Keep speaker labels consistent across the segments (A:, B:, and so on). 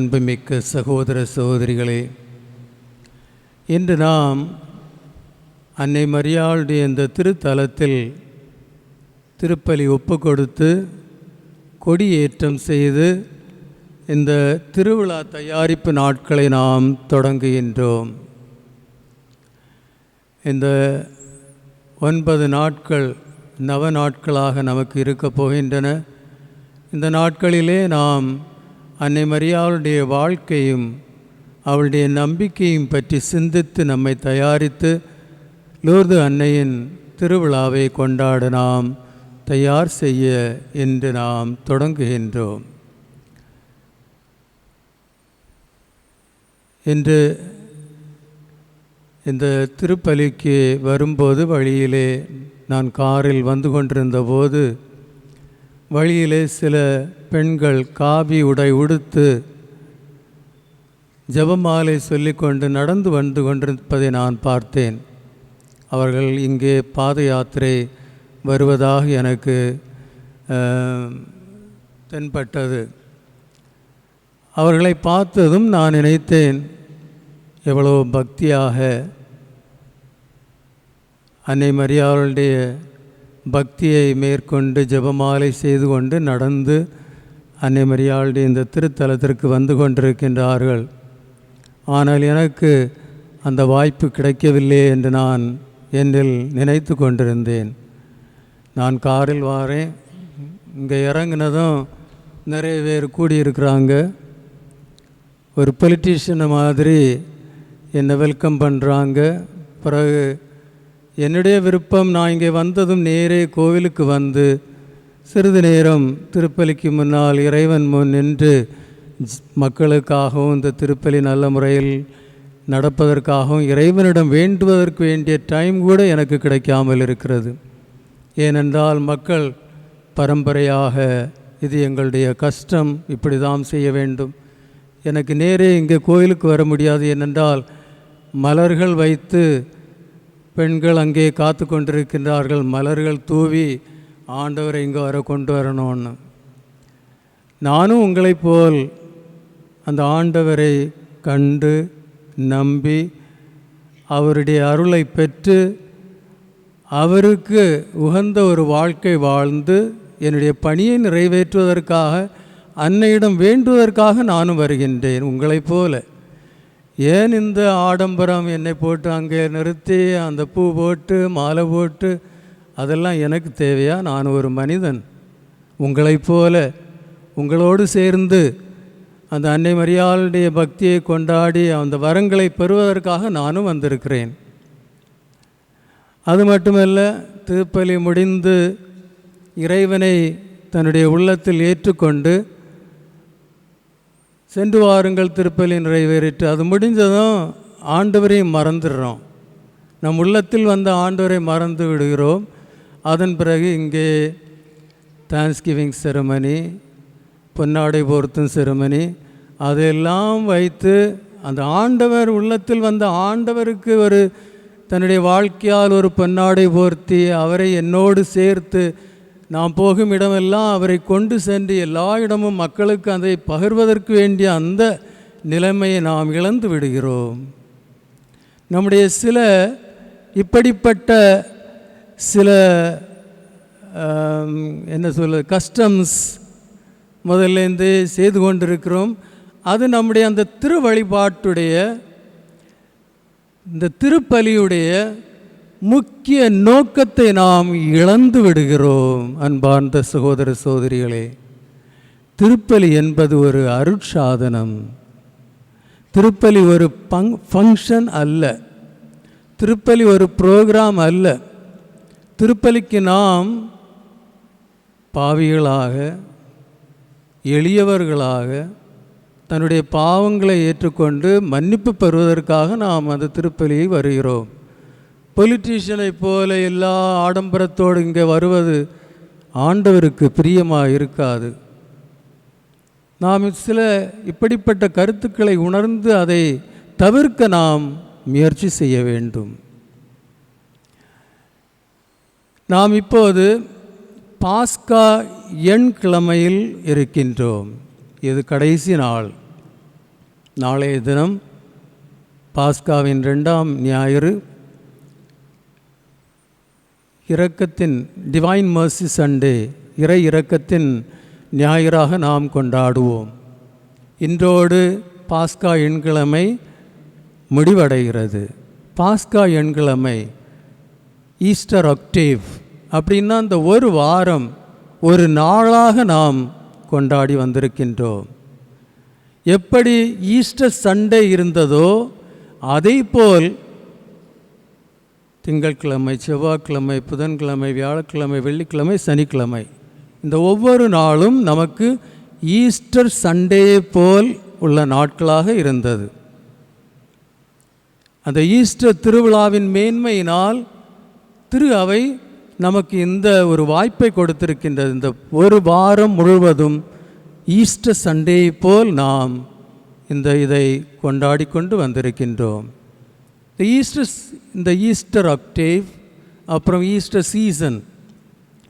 A: அன்புமிக்க சகோதர சகோதரிகளே இன்று நாம் அன்னை மரியாளுடைய இந்த திருத்தலத்தில் திருப்பலி ஒப்பு கொடுத்து கொடியேற்றம் செய்து இந்த திருவிழா தயாரிப்பு நாட்களை நாம் தொடங்குகின்றோம். இந்த ஒன்பது நாட்கள் நவ நாட்களாக நமக்கு இருக்கப் போகின்றன. இந்த நாட்களிலே நாம் அன்னை மரியாளுடைய வாழ்க்கையும் அவளுடைய நம்பிக்கையும் பற்றி சிந்தித்து நம்மை தயாரித்து லூர்து அன்னையின் திருவிழாவை கொண்டாட நாம் தயார் செய்ய என்று நாம் தொடங்குகின்றோம். இன்று இந்த திருப்பலிக்கு வரும்போது வழியிலே நான் காரில் வந்து கொண்டிருந்த போது வழியிலே சில பெண்கள் காவி உடை உடுத்து ஜெபமாலை சொல்லிக்கொண்டு நடந்து வந்து கொண்டிருப்பதை நான் பார்த்தேன். அவர்கள் இங்கே பாத யாத்திரை வருவதாக எனக்கு தென்பட்டது. அவர்களை பார்த்ததும் நான் நினைத்தேன் எவ்வளோ பக்தியாக. அன்னை மரியாளுடைய பக்தியை மேற்கொண்டு ஜெபமாலை செய்து கொண்டு நடந்து அன்னை மரியாளுடைய இந்த திருத்தலத்திற்கு வந்து கொண்டிருக்கின்றார்கள். ஆனால் எனக்கு அந்த வாய்ப்பு கிடைக்கவில்லை என்று நான் என்னில் நினைத்து கொண்டிருந்தேன். நான் காரில் வாரேன். இங்கே இறங்கினதும் நிறைய பேர் கூடியிருக்கிறாங்க. ஒரு பொலிட்டீஷியனை மாதிரி என்னை வெல்கம் பண்ணுறாங்க பிறகு என்னுடைய விருப்பம் நான் இங்கே வந்ததும் நேரே கோவிலுக்கு வந்து சிறிது நேரம் திருப்பலிக்கு முன்னால் இறைவன் முன் நின்று மக்களுக்காகவும் இந்த திருப்பலி நல்ல முறையில் நடப்பதற்காகவும் இறைவனிடம் வேண்டுவதற்கு வேண்டிய டைம் கூட எனக்கு கிடைக்காமல் இருக்கிறது. ஏனென்றால் மக்கள் பரம்பரையாக இது எங்களுடைய கஷ்டம் இப்படி தான் செய்ய வேண்டும். எனக்கு நேரே இங்கே கோயிலுக்கு வர முடியாது ஏனென்றால் மலர்கள் வைத்து பெண்கள் அங்கே காத்து கொண்டிருக்கின்றார்கள். மலர்கள் தூவி ஆண்டவரை இங்கே வர கொண்டு வரணும்னு. நானும் உங்களைப் போல் அந்த ஆண்டவரை கண்டு நம்பி அவருடைய அருளை பெற்று அவருக்கு உகந்த ஒரு வாழ்க்கை வாழ்ந்து என்னுடைய பணியை நிறைவேற்றுவதற்காக அன்னையிடம் வேண்டுவதற்காக நானும் வருகின்றேன் உங்களைப் போல. ஏன் இந்த ஆடம்பரம் என்னை போட்டு அங்கே நிறுத்தி அந்த பூ போட்டு மாலை போட்டு அதெல்லாம் எனக்கு தேவையா? நான் ஒரு மனிதன். உங்களைப் போல உங்களோடு சேர்ந்து அந்த அன்னை மரியாளுடைய பக்தியை கொண்டாடி அந்த வரங்களை பெறுவதற்காக நானும் வந்திருக்கிறேன். அது மட்டுமல்ல திருப்பலி முடிந்து இறைவனை தன்னுடைய உள்ளத்தில் ஏற்றுக்கொண்டு சென்று வாருங்கள் திருப்பலி நிறைவேறிட்டு அது முடிஞ்சதும் ஆண்டவரையும் மறந்துடுறோம். நம் உள்ளத்தில் வந்த ஆண்டவரை மறந்து விடுகிறோம். அதன் பிறகு இங்கே தேங்க்ஸ்கிவிங் செரமனி பொன்னாடை போர்த்தும் செரமனி அதையெல்லாம் வைத்து அந்த ஆண்டவர் உள்ளத்தில் வந்த ஆண்டவருக்கு ஒரு தன்னுடைய வாழ்க்கையால் ஒரு பொன்னாடை போர்த்தி அவரை என்னோடு சேர்த்து நாம் போகும் இடமெல்லாம் அவரை கொண்டு சென்று எல்லா இடமும் மக்களுக்கு அதை பகிர்வதற்கு வேண்டிய அந்த நிலைமையை நாம் இழந்து விடுகிறோம். நம்முடைய சில இப்படிப்பட்ட சில என்ன சொல்ல கஸ்டம்ஸ் முதல்லேருந்து செய்து கொண்டிருக்கிறோம். அது நம்முடைய அந்த திரு வழிபாட்டுடைய இந்த திருப்பலியுடைய முக்கிய நோக்கத்தை நாம் இழந்து விடுகிறோம் அன்பார்ந்த சகோதர சகோதரிகளே திருப்பலி என்பது ஒரு அருட்சாதனம். திருப்பலி ஒரு பங் ஃபங்க்ஷன் அல்ல. திருப்பலி ஒரு ப்ரோக்ராம் அல்ல. திருப்பலிக்கு நாம் பாவிகளாக எளியவர்களாக தன்னுடைய பாவங்களை ஏற்றுக்கொண்டு மன்னிப்பு பெறுவதற்காக நாம் அந்த திருப்பலியை வருகிறோம். பொலிட்டீஷியனைப் போல எல்லா ஆடம்பரத்தோடு இங்கே வருவது ஆண்டவருக்கு பிரியமாக இருக்காது. நாம் சில இப்படிப்பட்ட கருத்துக்களை உணர்ந்து அதை தவிர்க்க நாம் முயற்சி செய்ய வேண்டும். நாம் இப்போது பாஸ்கா எண் கிழமையில் இருக்கின்றோம். இது கடைசி நாள். நாளைய தினம் பாஸ்காவின் ரெண்டாம் ஞாயிறு. இரக்கத்தின் டிவைன் மர்சி சண்டே இறை இரக்கத்தின் ஞாயிறாக நாம் கொண்டாடுவோம். இன்றோடு பாஸ்கா எண்கிழமை முடிவடைகிறது. பாஸ்கா எண்கிழமை ஈஸ்டர் அக்டேவ் அப்படின்னா அந்த ஒரு வாரம் ஒரு நாளாக நாம் கொண்டாடி வந்திருக்கின்றோம். எப்படி ஈஸ்டர் சண்டே இருந்ததோ அதைப்போல் திங்கட்கிழமை செவ்வாய்க்கிழமை புதன்கிழமை வியாழக்கிழமை வெள்ளிக்கிழமை சனிக்கிழமை. இந்த ஒவ்வொரு நாளும் நமக்கு ஈஸ்டர் சண்டே போல் உள்ள நாட்களாக இருந்தது. அந்த ஈஸ்டர் திருவிழாவின் மேன்மையினால் திரு அவை நமக்கு இந்த ஒரு வாய்ப்பை கொடுத்திருக்கின்றது இந்த ஒரு வாரம் முழுவதும் ஈஸ்டர் சண்டே போல் நாம் இந்த இதை கொண்டாடி கொண்டு வந்திருக்கின்றோம். இந்த ஈஸ்டர் இந்த ஈஸ்டர் அக்டேவ் அப்புறம் ஈஸ்டர் சீசன்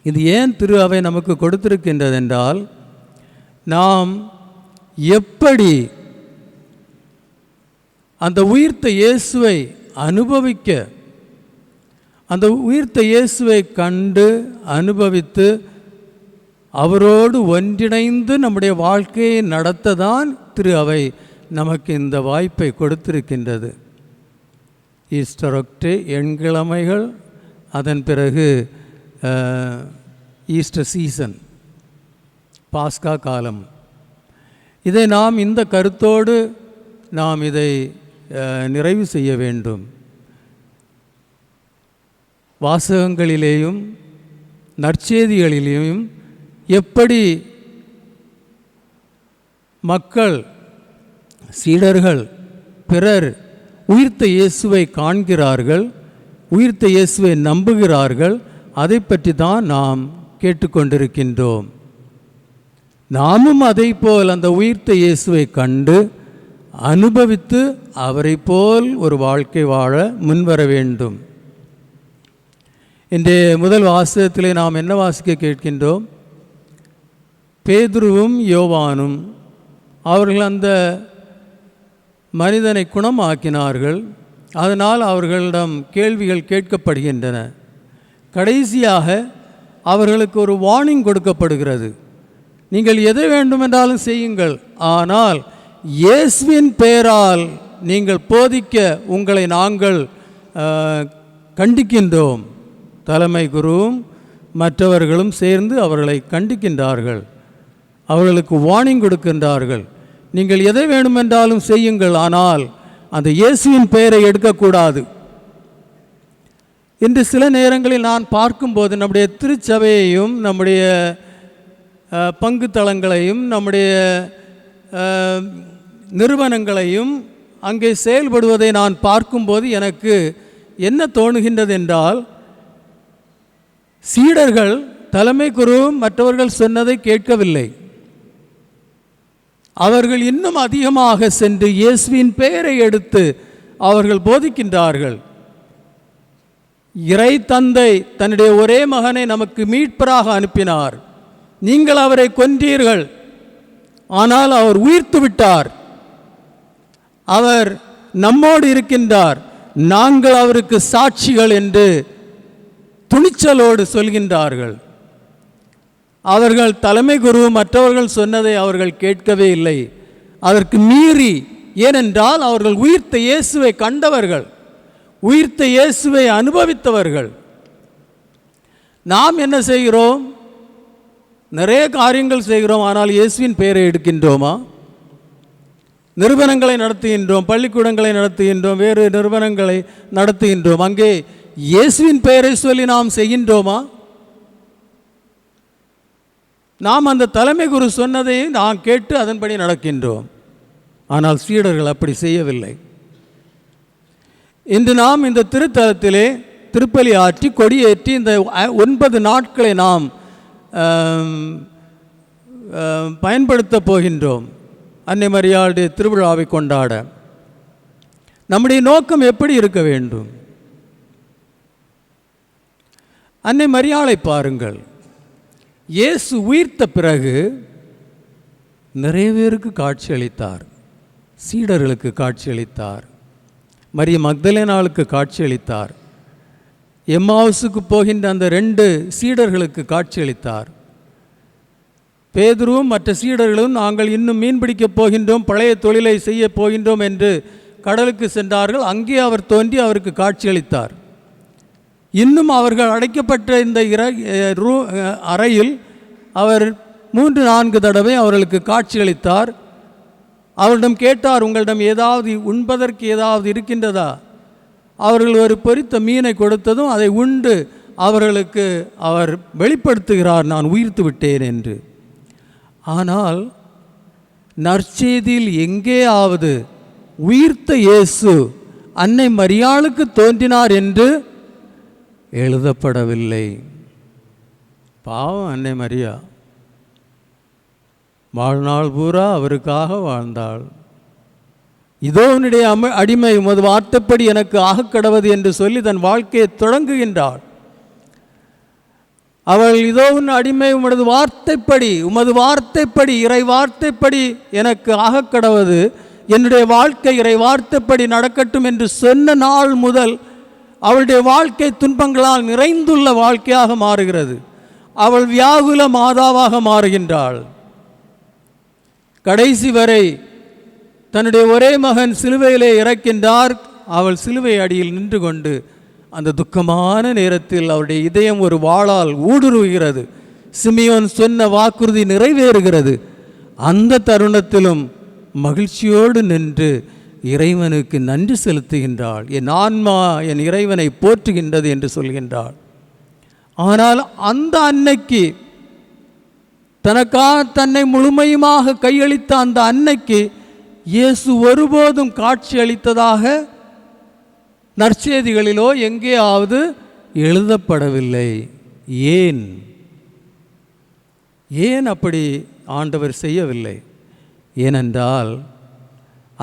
A: இது ஏன் திரு அவை நமக்கு கொடுத்திருக்கின்றது என்றால் நாம் எப்படி அந்த உயிர்த்த இயேசுவை அனுபவிக்க அந்த உயிர்த்த இயேசுவை கண்டு அனுபவித்து அவரோடு ஒன்றிணைந்து நம்முடைய வாழ்க்கையை நடத்த தான் திரு அவை நமக்கு இந்த வாய்ப்பை கொடுத்திருக்கின்றது. ஈஸ்டர் ஒக்டே எண்கிழமைகள் அதன் பிறகு ஈஸ்டர் சீசன் பாஸ்கா காலம். இதை நாம் இந்த கருத்தோடு நாம் இதை நிறைவு செய்ய வேண்டும். வாசகங்களிலேயும் நற்செய்திகளிலேயும் எப்படி மக்கள் சீடர்கள் பிறர் உயிர்த்த இயேசுவை காண்கிறார்கள் உயிர்த்த இயேசுவை நம்புகிறார்கள் அதை பற்றி தான் நாம் கேட்டுக்கொண்டிருக்கின்றோம். நாமும் அதை போல் அந்த உயிர்த்த இயேசுவை கண்டு அனுபவித்து அவரைப் போல் ஒரு வாழ்க்கை வாழ முன்வர வேண்டும். இன்றைய முதல் வாசகத்திலே நாம் என்ன வாசிக்க கேட்கின்றோம்? பேதுருவும் யோவானும் அவர்கள் அந்த மனிதனை குணமாக்கினார்கள். அதனால் அவர்களிடம் கேள்விகள் கேட்கப்படுகின்றன. கடைசியாக அவர்களுக்கு ஒரு வார்னிங் கொடுக்கப்படுகிறது. நீங்கள் எதை வேண்டுமென்றாலும் செய்யுங்கள். ஆனால் இயேசுவின் பெயரால் நீங்கள் போதிக்க உங்களை நாங்கள் கண்டிக்கின்றோம். தலைமை குருவும் மற்றவர்களும் சேர்ந்து அவர்களை கண்டிக்கின்றார்கள். அவர்களுக்கு வார்னிங் கொடுக்கின்றார்கள். நீங்கள் எதை வேண்டுமென்றாலும் செய்யுங்கள் ஆனால் அந்த இயேசுவின் பெயரை எடுக்கக்கூடாது. இன்று சில நேரங்களில் நான் பார்க்கும்போது நம்முடைய திருச்சபையையும் நம்முடைய பங்கு தளங்களையும் நம்முடைய நிறுவனங்களையும் அங்கே செயல்படுவதை நான் பார்க்கும்போது எனக்கு என்ன தோணுகின்றது என்றால் சீடர்கள் தலைமை குரு மற்றவர்கள் சொன்னதை கேட்கவில்லை. அவர்கள் இன்னும் அதிகமாக சென்று இயேசுவின் பெயரை எடுத்து அவர்கள் போதிக்கின்றார்கள். இறை தந்தை தன்னுடைய ஒரே மகனை நமக்கு மீட்பராக அனுப்பினார். நீங்கள் அவரை கொன்றீர்கள். ஆனால் அவர் உயிர்த்து விட்டார். அவர் நம்மோடு இருக்கின்றார். நாங்கள் அவருக்கு சாட்சிகள் என்று துணிச்சலோடு சொல்கின்றார்கள். அவர்கள் தலைமை குரு மற்றவர்கள் சொன்னதை அவர்கள் கேட்கவே இல்லை. அதற்கு மீறி ஏனென்றால் அவர்கள் உயிர்த்த இயேசுவை கண்டவர்கள் உயிர்த்த இயேசுவை அனுபவித்தவர்கள். நாம் என்ன செய்கிறோம்? நிறைய காரியங்கள் செய்கிறோம் ஆனால் இயேசுவின் பெயரை எடுக்கின்றோமா? நிறுவனங்களை நடத்துகின்றோம் பள்ளிக்கூடங்களை நடத்துகின்றோம் வேறு நிறுவனங்களை நடத்துகின்றோம். அங்கே இயேசுவின் பெயரை சொல்லி நாம் செய்கின்றோமா? நாம் அந்த தலைமை குரு சொன்னதை நாம் கேட்டு அதன்படி நடக்கின்றோம். ஆனால் சீடர்கள் அப்படி செய்யவில்லை. இன்று நாம் இந்த திருத்தலத்திலே திருப்பலி ஆற்றி கொடியேற்றி இந்த ஒன்பது நாட்களை நாம் பயன்படுத்தப் போகின்றோம். அன்னை மரியாளுடைய திருவிழாவை கொண்டாட. நம்முடைய நோக்கம் எப்படி இருக்க வேண்டும்? அன்னை மரியாளை பாருங்கள். இயேசு உயிர்த்த பிறகு நிறைய பேருக்கு காட்சியளித்தார் சீடர்களுக்கு காட்சியளித்தார் மரிய மக்தலேனாளுக்கு காட்சியளித்தார் எம்மாவுசுக்கு போகின்ற அந்த ரெண்டு சீடர்களுக்கு காட்சியளித்தார் பேதுருவும் மற்ற சீடர்களும் நாங்கள் இன்னும் மீன் பிடிக்கப் போகின்றோம் பழைய தொழிலை செய்ய போகின்றோம் என்று கடலுக்கு சென்றார்கள். அங்கே அவர் தோன்றி அவருக்கு காட்சியளித்தார் இன்னும் அவர்கள் அடைக்கப்பட்ட இந்த இர ரூ அறையில் அவர் மூன்று நான்கு தடவை அவர்களுக்கு காட்சியளித்தார். அவரிடம் கேட்டார் உங்களிடம் ஏதாவது உண்பதற்கு ஏதாவது இருக்கின்றதா? அவர்கள் ஒரு பொரித்த மீனை கொடுத்ததும் அதை உண்டு அவர்களுக்கு அவர் வெளிப்படுத்துகிறார் நான் உயிர்த்து விட்டேன் என்று. ஆனால் நற்செய்தியில் எங்கேயாவது உயிர்த்த இயேசு அன்னை மரியாளுக்கு தோன்றினார் என்று எழுதப்படவில்லை. பாவம் அன்னை மரியா. வாழ்நாள் பூரா அவருக்காக வாழ்ந்தாள். இதோ உன்னுடைய அம அடிமை உமது வார்த்தைப்படி எனக்கு ஆகக்கடவது என்று சொல்லி தன் வாழ்க்கையை தொடங்குகின்றாள். அவள் இதோ உன் அடிமை உமது வார்த்தைப்படி உமது வார்த்தைப்படி இறை வார்த்தைப்படி எனக்கு ஆகக்கடவது என்னுடைய வாழ்க்கை இறை வார்த்தைப்படி நடக்கட்டும் என்று சொன்ன நாள் முதல் அவளுடைய வாழ்க்கை துன்பங்களால் நிறைந்துள்ள வாழ்க்கையாக மாறுகிறது. அவள் வியாகுல மாதாவாக மாறுகின்றாள். கடைசி வரை தன்னுடைய ஒரே மகன் சிலுவையிலே இறக்கின்றார். அவள் சிலுவை அடியில் நின்று கொண்டு அந்த துக்கமான நேரத்தில் அவருடைய இதயம் ஒரு வாளால் ஊடுருவுகிறது. சிமியோன் சொன்ன வாக்குறுதி நிறைவேறுகிறது. அந்த தருணத்திலும் மகிழ்ச்சியோடு நின்று இறைவனுக்கு நன்றி செலுத்துகின்றாள். என் ஆன்மா என் இறைவனை போற்றுகின்றது என்று சொல்கின்றாள். ஆனால் அந்த அன்னைக்கு தனக்காக தன்னை முழுமையுமாக கையளித்த அந்த அன்னைக்கு இயேசு ஒருபோதும் காட்சி அளித்ததாக நற்செய்திகளிலோ எங்கேயாவது எழுதப்படவில்லை. ஏன்? ஏன் அப்படி ஆண்டவர் செய்யவில்லை? ஏனென்றால்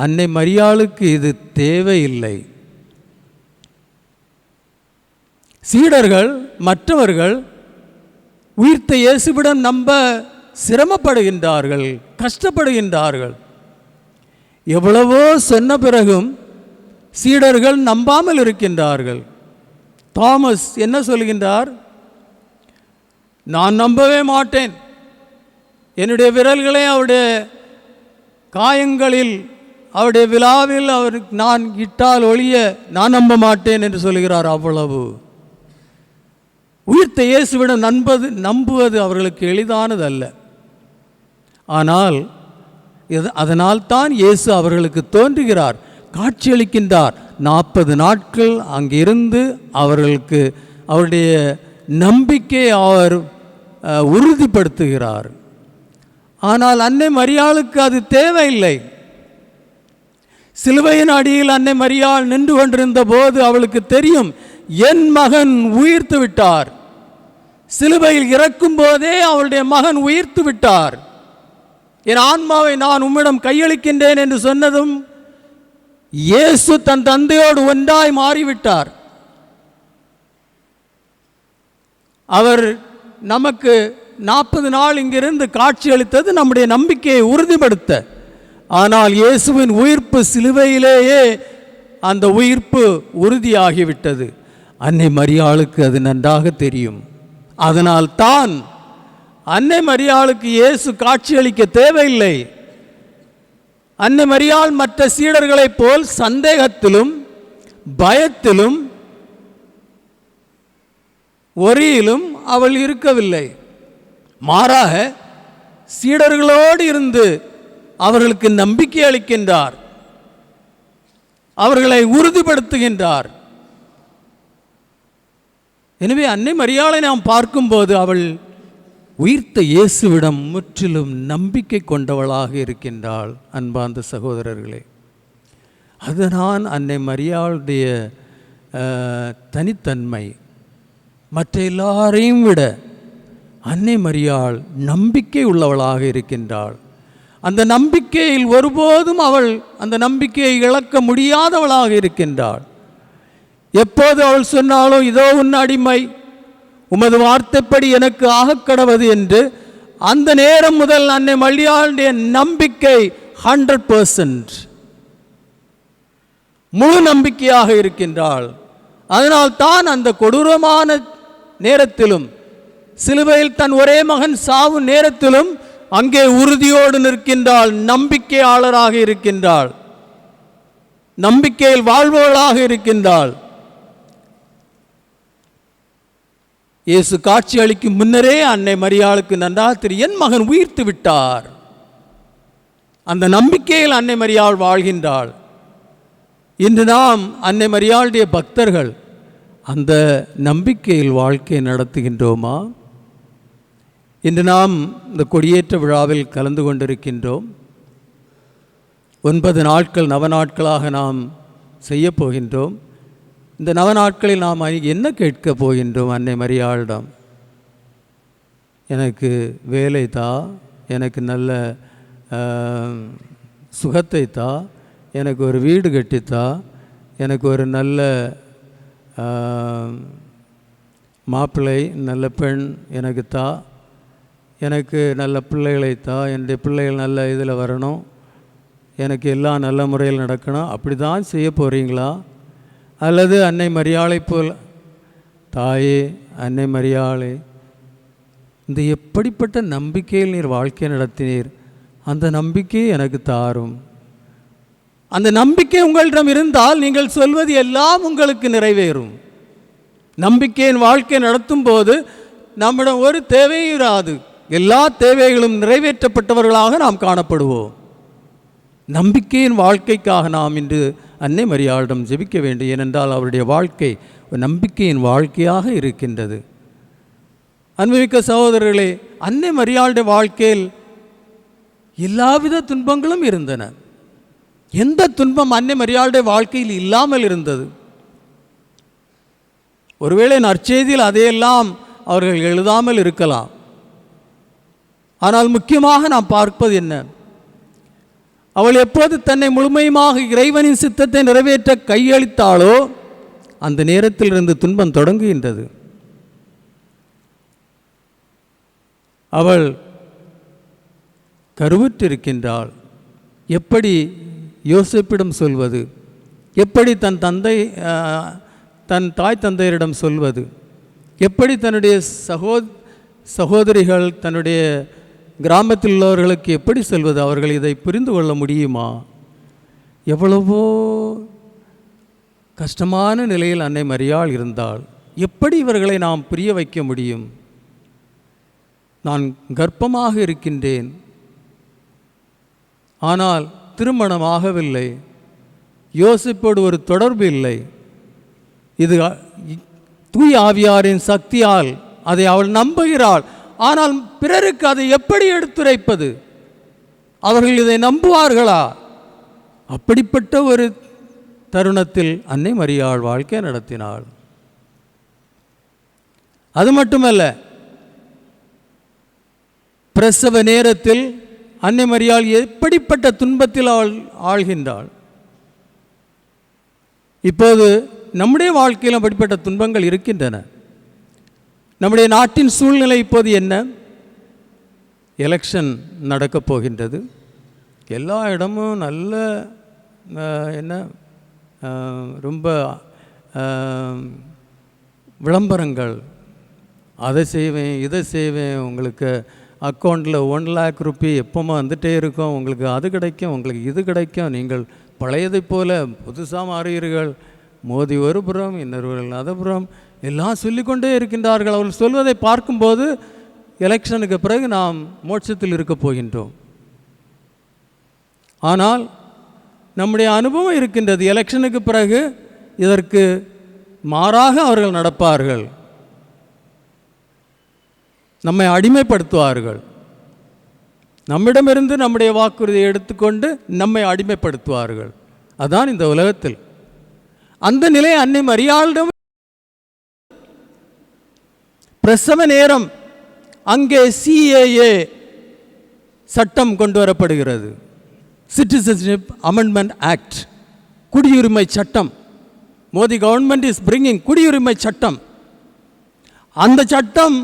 A: அன்னை மரியாளுக்கு இது தேவையில்லை. சீடர்கள் மற்றவர்கள் உயிர்த்த இயேசுவிடம் நம்ப சிரமப்படுகின்றார்கள் கஷ்டப்படுகின்றார்கள். எவ்வளவோ சொன்ன பிறகும் சீடர்கள் நம்பாமல் இருக்கின்றார்கள். தாமஸ் என்ன சொல்கின்றார்? நான் நம்பவே மாட்டேன். என்னுடைய விரல்களை அவருடைய காயங்களில் அவருடைய விழாவில் அவர் நான் இட்டால் ஒழிய நான் நம்ப மாட்டேன் என்று சொல்கிறார் அவ்வளவு. உயிர்த்த இயேசுவிடம் நண்பது நம்புவது அவர்களுக்கு எளிதானது அல்ல ஆனால் அதனால் தான் இயேசு அவர்களுக்கு தோன்றுகிறார் காட்சியளிக்கின்றார். நாற்பது நாட்கள் அங்கிருந்து அவர்களுக்கு அவருடைய நம்பிக்கையை அவர் அஹ், உறுதிப்படுத்துகிறார். ஆனால் அன்னை மரியாளுக்கு அது தேவையில்லை. சிலுவையின் அடியில் அன்னை மரியாள் நின்று கொண்டிருந்த போது அவளுக்கு தெரியும் என் மகன் உயிர்த்து விட்டார். சிலுவையில் இறக்கும் போதே அவளுடைய மகன் உயிர்த்து விட்டார். என் ஆன்மாவை நான் உம்மிடம் கையளிக்கின்றேன் என்று சொன்னதும் இயேசு தன் தந்தையோடு ஒன்றாய் மாறிவிட்டார். அவர் நமக்கு நாற்பது நாள் இங்கிருந்து காட்சியளித்தது நம்முடைய நம்பிக்கையை உறுதிப்படுத்த. ஆனால் இயேசுவின் உயிர்ப்பு சிலுவையிலேயே அந்த உயிர்ப்பு உறுதியாகிவிட்டது. அன்னை மரியாளுக்கு அது நன்றாக தெரியும். அதனால் தான் அன்னை மரியாளுக்கு இயேசு காட்சியளிக்க தேவையில்லை. அன்னை மரியாள் மற்ற சீடர்களைப் போல் சந்தேகத்திலும் பயத்திலும் ஒரியிலும் அவள் இருக்கவில்லை. மாறாக சீடர்களோடு இருந்து அவர்களுக்கு நம்பிக்கை அளிக்கின்றார். அவர்களை உறுதிப்படுத்துகின்றார். எனவே அன்னை மரியாளை நாம் பார்க்கும்போது அவள் உயிர்த்த இயேசுவிடம் முற்றிலும் நம்பிக்கை கொண்டவளாக இருக்கின்றாள் அன்பார்ந்த சகோதரர்களே. அதுதான் அன்னை மரியாளுடைய தனித்தன்மை. மற்ற எல்லாரையும் விட அன்னை மரியாள் நம்பிக்கை உள்ளவளாக இருக்கின்றாள். அந்த நம்பிக்கையில் ஒருபோதும் அவள் அந்த நம்பிக்கையை இழக்க முடியாதவளாக இருக்கின்றாள். எப்போது அவள் சொன்னாலும் இதோ உன் அடிமை உமது வார்த்தைப்படி எனக்கு ஆகக்கடவது என்று அந்த நேரம் முதல் அன்னை மல்லியாளுடைய நம்பிக்கை ஹண்ட்ரட் பர்சன்ட் முழு நம்பிக்கையாக இருக்கின்றாள். அதனால் தான் அந்த கொடூரமான நேரத்திலும் சிலுவையில் தன் ஒரே மகன் சாவு நேரத்திலும் அங்கே உறுதியோடு நிற்கின்றாள் நம்பிக்கையாளராக இருக்கின்றாள். நம்பிக்கையில் வாழ்பவளாக இருக்கின்றாள். இயேசு காட்சி அளிக்கும் முன்னரே அன்னை மரியாளுக்கு நன்றாக தெரியும் என் மகன் உயிர்த்து விட்டார். அந்த நம்பிக்கையில் அன்னை மரியாள் வாழ்கின்றாள். இன்று நாம் அன்னை மரியாளுடைய பக்தர்கள் அந்த நம்பிக்கையில் வாழ்க்கை நடத்துகின்றோமா? இன்று நாம் இந்த கொடியேற்ற விழாவில் கலந்து கொண்டிருக்கின்றோம். ஒன்பது நாட்கள் நவ நாட்களாக நாம் செய்யப்போகின்றோம் இந்த நவ நாட்களில் நாம் என்ன கேட்கப் போகின்றோம் அன்னை மரியாளிடம்? எனக்கு வேலை தா எனக்கு நல்ல சுகத்தை தா எனக்கு ஒரு வீடு கட்டித்தா எனக்கு ஒரு நல்ல மாப்பிள்ளை நல்ல பெண் எனக்கு தா எனக்கு நல்ல பிள்ளைகளை தா என்னுடைய பிள்ளைகள் நல்ல இதில் வரணும். எனக்கு எல்லாம் நல்ல முறையில் நடக்கணும். அப்படி தான் செய்ய போகிறீங்களா அல்லது அன்னை மரியாளை போல் தாயே அன்னை மரியாளை இந்த எப்படிப்பட்ட நம்பிக்கையில் நீர் வாழ்க்கை நடத்தினீர் அந்த நம்பிக்கையை எனக்கு தாரும். அந்த நம்பிக்கை உங்களிடம் இருந்தால் நீங்கள் சொல்வது எல்லாம் உங்களுக்கு நிறைவேறும். நம்பிக்கையின் வாழ்க்கை நடத்தும் போது நம்மிடம் ஒரு தேவையும் இராது. எல்லா தேவைகளும் நிறைவேற்றப்பட்டவர்களாக நாம் காணப்படுவோம். நம்பிக்கையின் வாழ்க்கைக்காக நாம் இன்று அன்னை மரியாளிடம் ஜெபிக்க வேண்டும். ஏனென்றால் அவருடைய வாழ்க்கை ஒரு நம்பிக்கையின் வாழ்க்கையாக இருக்கின்றது. அன்புமிக்க சகோதரர்களே அன்னை மரியாளுடைய வாழ்க்கையில் எல்லாவித துன்பங்களும் இருந்தன. எந்த துன்பம் அன்னை மரியாளுடைய வாழ்க்கையில் இல்லாமல் இருந்தது? ஒருவேளை நற்செய்தியில் அதையெல்லாம் அவர்கள் எழுதாமல் இருக்கலாம். ஆனால் முக்கியமாக நாம் பார்ப்பது என்ன? அவள் எப்போது தன்னை முழுமையுமாக இறைவனின் சித்தத்தை நிறைவேற்ற கையளித்தாளோ அந்த நேரத்திலிருந்து துன்பம் தொடங்குகின்றது. அவள் கருவுற்றிருக்கின்றாள். எப்படி யோசிப்பிடம் சொல்வது? எப்படி தன் தந்தை தன் தாய் தந்தையரிடம் சொல்வது? எப்படி தன்னுடைய சகோ சகோதரிகள் தன்னுடைய கிராமத்தில் உள்ளவர்களுக்கு எப்படி செல்வது? அவர்கள் இதை புரிந்து கொள்ள முடியுமா? எவ்வளவோ கஷ்டமான நிலையில் அன்னை மரியாள் இருந்தால் எப்படி இவர்களை நாம் புரிய வைக்க முடியும்? நான் கர்ப்பமாக இருக்கின்றேன். ஆனால் திருமணம் ஆகவில்லை. யோசிப்போடு ஒரு தொடர்பு இல்லை. இது தூய் ஆவியாரின் சக்தியால் அதை அவள் நம்புகிறாள். ஆனால் பிறருக்கு அதை எப்படி எடுத்துரைப்பது? அவர்கள் இதை நம்புவார்களா? அப்படிப்பட்ட ஒரு தருணத்தில் அன்னை மரியாள் வாழ்க்கை நடத்தினாள். அது மட்டுமல்ல பிரசவ நேரத்தில் அன்னை மரியாள் எப்படிப்பட்ட துன்பத்தில் ஆள் ஆழ்கின்றாள்? இப்போது நம்முடைய வாழ்க்கையில் அப்படிப்பட்ட துன்பங்கள் இருக்கின்றன. நம்முடைய நாட்டின் சூழ்நிலை இப்போது என்ன? எலெக்ஷன் நடக்கப் போகின்றது. எல்லா இடமும் நல்ல என்ன ரொம்ப விளம்பரங்கள். அதை செய்வேன் இதை செய்வேன். உங்களுக்கு அக்கௌண்ட்டில் ஒன் லேக் ருப்பி எப்போமா வந்துகிட்டே இருக்கும். உங்களுக்கு அது கிடைக்கும் உங்களுக்கு இது கிடைக்கும். நீங்கள் பழையதைப் போல புதுசாக மாறுவீர்கள். மோதி ஒரு புறம் இன்னொருவர்கள் அது புறம். எல்லாம் சொல்லிக்கொண்டே இருக்கின்றார்கள். அவர்கள் சொல்வதை பார்க்கும்போது எலெக்ஷனுக்கு பிறகு நாம் மோட்சத்தில் இருக்கப் போகின்றோம். ஆனால் நம்முடைய அனுபவம் இருக்கின்றது. எலெக்ஷனுக்கு பிறகு இதற்கு மாறாக அவர்கள் நடப்பார்கள். நம்மை அடிமைப்படுத்துவார்கள். நம்மிடமிருந்து நம்முடைய வாக்குறுதியை எடுத்துக்கொண்டு நம்மை அடிமைப்படுத்துவார்கள். அதான் இந்த உலகத்தில். அந்த நிலை அன்னை மரியாளிடம் பிரசவ நேரம் அங்கே சிஏஏ சட்டம் கொண்டு வரப்படுகிறது. சிட்டிசன்ஷிப் அமெண்ட்மெண்ட் ஆக்ட் குடியுரிமை சட்டம். மோடி கவர்மெண்ட் இஸ் பிரிங்கிங் குடியுரிமை சட்டம். அந்த சட்டம்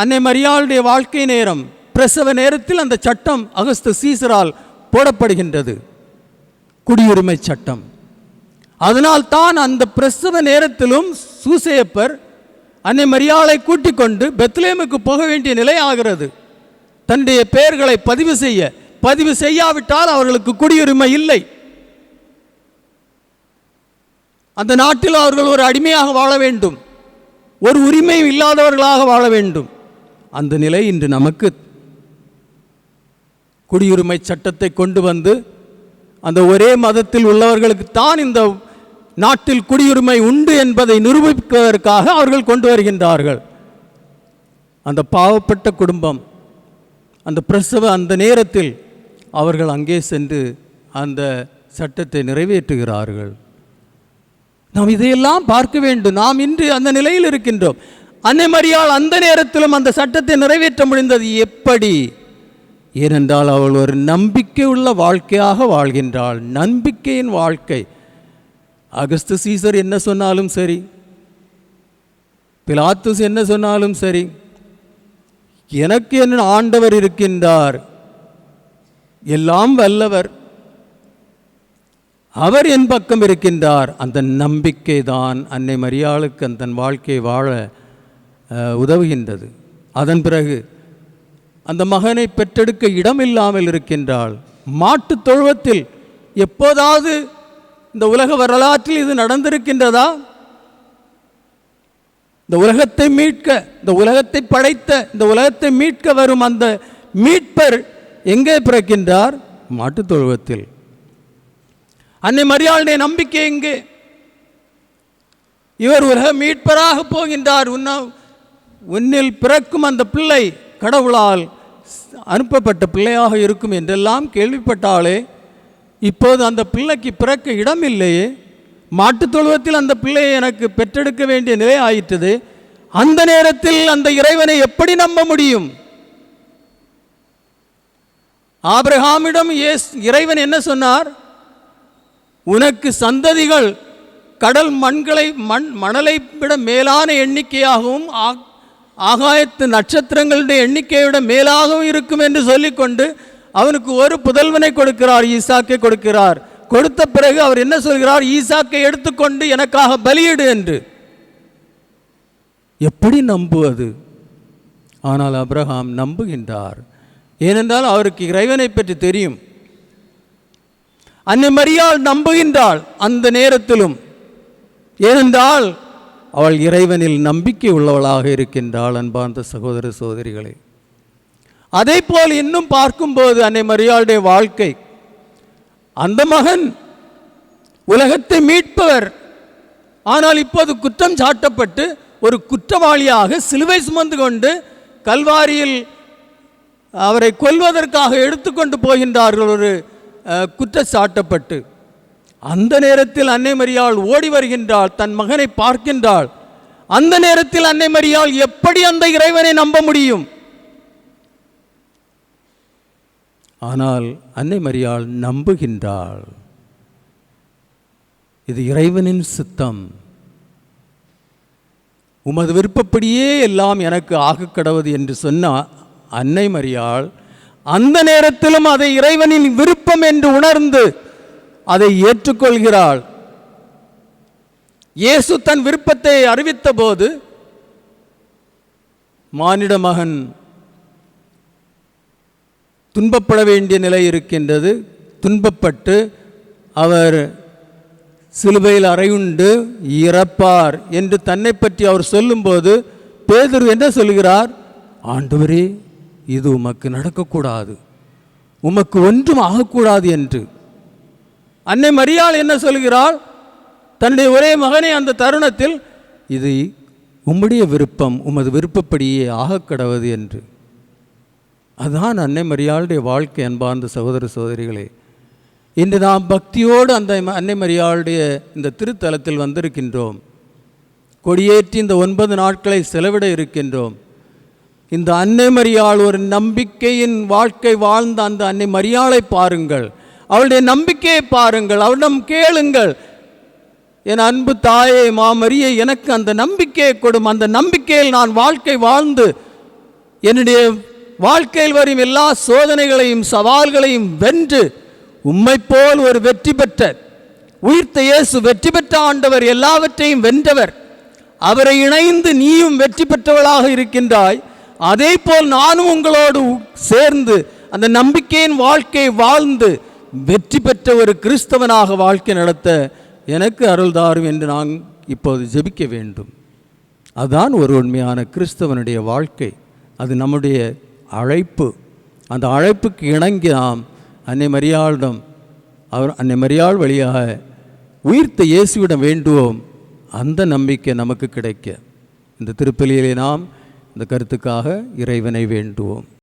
A: அன்னை மரியாளுடைய வாழ்க்கை நேரம் பிரசவ நேரத்தில் அந்த சட்டம் அகஸ்து சீசரால் போடப்படுகின்றது. குடியுரிமை சட்டம். அதனால் தான் அந்த பிரசவ நேரத்திலும் சூசையப்பர் அன்னை மரியாளை கூட்டிக் கொண்டு பெத்லேமுக்கு போக வேண்டிய நிலை ஆகிறது தன்னுடைய பெயர்களை பதிவு செய்ய பதிவு செய்யாவிட்டால் அவர்களுக்கு குடியுரிமை இல்லை. அந்த நாட்டில் அவர்கள் ஒரு அடிமையாக வாழ வேண்டும். ஒரு உரிமையும் இல்லாதவர்களாக வாழ வேண்டும். அந்த நிலை இன்று நமக்கு குடியுரிமை சட்டத்தை கொண்டு வந்து அந்த ஒரே மதத்தில் உள்ளவர்களுக்கு தான் இந்த நாட்டில் குடியுரிமை உண்டு என்பதை நிரூபிப்பதற்காக அவர்கள் கொண்டு வருகின்றார்கள். அந்த பாவப்பட்ட குடும்பம் அந்த பிரசவ அந்த நேரத்தில் அவர்கள் அங்கே சென்று அந்த சட்டத்தை நிறைவேற்றுகிறார்கள். நாம் இதையெல்லாம் பார்க்க வேண்டும். நாம் இன்று அந்த நிலையில் இருக்கின்றோம். அன்னை மரியாள் அந்த நேரத்திலும் அந்த சட்டத்தை நிறைவேற்ற முடிந்தது எப்படி? ஏனென்றால் அவள் ஒரு நம்பிக்கை உள்ள வாழ்க்கையாக வாழ்கின்றாள். நம்பிக்கையின் வாழ்க்கை அகஸ்து சீசர் என்ன சொன்னாலும் சரி. பிலாத்துஸ் என்ன சொன்னாலும் சரி. எனக்கு என்ன ஆண்டவர் இருக்கின்றார். எல்லாம் வல்லவர். அவர் என் பக்கம் இருக்கின்றார். அந்த நம்பிக்கை தான் அன்னை மரியாளுக்கு அந்த தன் வாழ்க்கையை வாழ உதவுகின்றது. அதன் பிறகு அந்த மகனை பெற்றெடுக்க இடம் இல்லாமல் இருக்கின்றாள். மாட்டுத் தொழுவத்தில் எப்போதாவது இந்த உலக வரலாற்றில் இது நடந்திருக்கின்றதா? இந்த உலகத்தை மீட்க இந்த உலகத்தை படைத்த இந்த உலகத்தை மீட்க வரும் அந்த மீட்பர் எங்கே பிறக்கின்றார்? மாட்டுத் தொழுவத்தில். அன்னை மரியாளுடைய நம்பிக்கை எங்கே? இவர் உலக மீட்பராக போகின்றார். உன்ன உன்னில் பிறக்கும் அந்த பிள்ளை கடவுளால் அனுப்பப்பட்ட பிள்ளையாக இருக்கும் என்றெல்லாம் கேள்விப்பட்டாலே இப்போது அந்த பிள்ளைக்கு பிறக்க இடம் இல்லையே மாட்டுத் தொழுவத்தில் அந்த பிள்ளையை எனக்கு பெற்றெடுக்க வேண்டிய நிலை ஆயிற்றது. அந்த நேரத்தில் அந்த இறைவனை எப்படி நம்ப முடியும்? ஆபிரஹாமிடம் ஏஸ் இறைவன் என்ன சொன்னார்? உனக்கு சந்ததிகள் கடல் மண்களை மண் மணலை விட மேலான எண்ணிக்கையாகவும் ஆ- ஆகாயத்து நட்சத்திரங்களுடைய எண்ணிக்கையை விட மேலாகவும் இருக்கும் என்று சொல்லிக்கொண்டு அவனுக்கு ஒரு புதல்வனை கொடுக்கிறார் ஈசாக்கை கொடுக்கிறார். கொடுத்த பிறகு அவர் என்ன சொல்கிறார்? ஈசாக்கை எடுத்துக்கொண்டு எனக்காக பலியிடு என்று. எப்படி நம்புவது? ஆனால் அப்ரஹாம் நம்புகின்றார். ஏனென்றால் அவருக்கு இறைவனை பற்றி தெரியும். அன்னை மரியாள் நம்புகின்றாள் அந்த நேரத்திலும். ஏனென்றால் அவள் இறைவனில் நம்பிக்கை உள்ளவளாக இருக்கின்றாள் அன்பார்ந்த சகோதர சகோதரிகளே. அதே போல் இன்னும் பார்க்கும்போது அன்னை மரியாளுடைய வாழ்க்கை. அந்த மகன் உலகத்தை மீட்பவர். ஆனால் இப்போது குற்றம் சாட்டப்பட்டு ஒரு குற்றவாளியாக சிலுவை சுமந்து கொண்டு கல்வாரியில் அவரை கொல்வதற்காக எடுத்துக்கொண்டு போகின்றார்கள் ஒரு குற்றச்சாட்டப்பட்டு அந்த நேரத்தில் அன்னை மரியாள் ஓடி வருகின்றாள் தன் மகனை பார்க்கின்றாள். அந்த நேரத்தில் அன்னை மரியாள் எப்படி அந்த இறைவனை நம்ப முடியும்? ஆனால் அன்னை மரியாள் நம்புகின்றாள். இது இறைவனின் சித்தம். உமது விருப்பப்படியே எல்லாம் எனக்கு ஆகக்கடவது என்று சொன்ன அன்னை மரியாள் அந்த நேரத்திலும் அதை இறைவனின் விருப்பம் என்று உணர்ந்து அதை ஏற்றுக்கொள்கிறாள். இயேசு தன் விருப்பத்தை அறிவித்த போது மானிட மகன் துன்பப்பட வேண்டிய நிலை இருக்கின்றது. துன்பப்பட்டு அவர் சிலுவையில் அறையுண்டு இறப்பார் என்று தன்னை பற்றி அவர் சொல்லும்போது பேதர் என்ன சொல்கிறார்? ஆண்டவரே இது உமக்கு நடக்கக்கூடாது. உமக்கு ஒன்றும் ஆகக்கூடாது என்று. அன்னை மரியாள் என்ன சொல்கிறாள்? தன்னுடைய ஒரே மகனை அந்த தருணத்தில் இது உம்முடைய விருப்பம் உமது விருப்பப்படியே ஆகக்கடவது என்று. அதுதான் அன்னை மரியாளுடைய வாழ்க்கை அன்பார்ந்த சகோதர சகோதரிகளே. இன்று நாம் பக்தியோடு அந்த அன்னை மரியாளுடைய இந்த திருத்தலத்தில் வந்திருக்கின்றோம். கொடியேற்றி இந்த ஒன்பது நாட்களை செலவிட இருக்கின்றோம். இந்த அன்னை மரியாள் ஒரு நம்பிக்கையின் வாழ்க்கை வாழ்ந்த அந்த அன்னை மரியாளை பாருங்கள். அவளுடைய நம்பிக்கையை பாருங்கள். அவளிடம் கேளுங்கள். என் அன்பு தாயே மாமரியை எனக்கு அந்த நம்பிக்கையை கொடும் அந்த நம்பிக்கையில் நான் வாழ்க்கை வாழ்ந்து என்னுடைய வாழ்க்கையில் வரும் எல்லா சோதனைகளையும் சவால்களையும் வென்று உம்மைப் போல் ஒரு வெற்றி பெற்ற உயிர்த்த இயேசு வெற்றி பெற்ற ஆண்டவர் எல்லாவற்றையும் வென்றவர் அவரை இணைந்து நீயும் வெற்றி பெற்றவளாக இருக்கின்றாய். அதே போல் நானும் உங்களோடு சேர்ந்து அந்த நம்பிக்கையின் வாழ்க்கை வாழ்ந்து வெற்றி பெற்ற ஒரு கிறிஸ்தவனாக வாழ்க்கை நடத்த எனக்கு அருள்தாரும் என்று நான் இப்போது ஜெபிக்க வேண்டும். அதுதான் ஒரு உண்மையான கிறிஸ்தவனுடைய வாழ்க்கை. அது நம்முடைய அழைப்பு. அந்த அழைப்புக்கு இணங்கி நாம் அன்னை மரியாளிடம் அவர் அன்னை மரியாள் வழியாக உயிர்த்த இயேசுவிடம் வேண்டுவோம். அந்த நம்பிக்கை நமக்கு கிடைக்க. இந்த திருப்பலியிலே நாம் இந்த கருத்துக்காக இறைவனை வேண்டுவோம்.